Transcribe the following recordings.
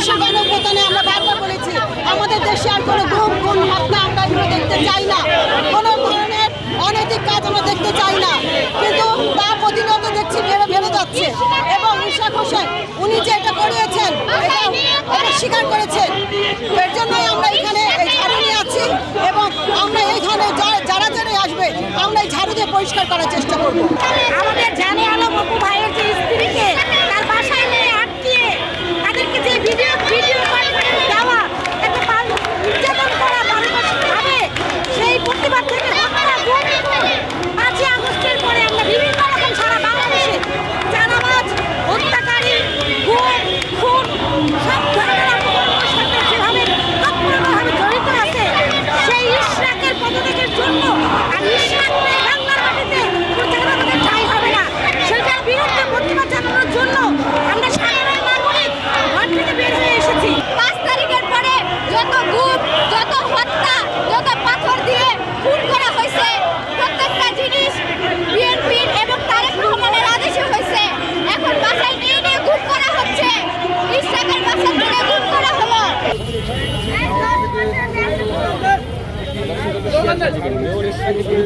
চব্বিশে গণপ্রতানে আমরা বারবার বলেছি, আমাদের দেশে আর কোনো গুম গুম হত্যা আমরা এগুলো দেখতে চাই না। কোনো ধরনের অনৈতিক কাজ আমরা দেখতে চাই না। কিন্তু তা প্রতিনিয়ত দেখছি, ভেবে ভেবে যাচ্ছে। এবং ইশাক ঘোষণ উনি যে এটা করিয়েছেন এটা অনেক স্বীকার করেছেন। এর জন্যই আমরা এখানে এই ঝাড়ু আছি এবং আমরা এইখানে যারা যারা আসবে, আমরা এই ঝাড়ুকে পরিষ্কার করার চেষ্টা করব।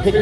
থেকে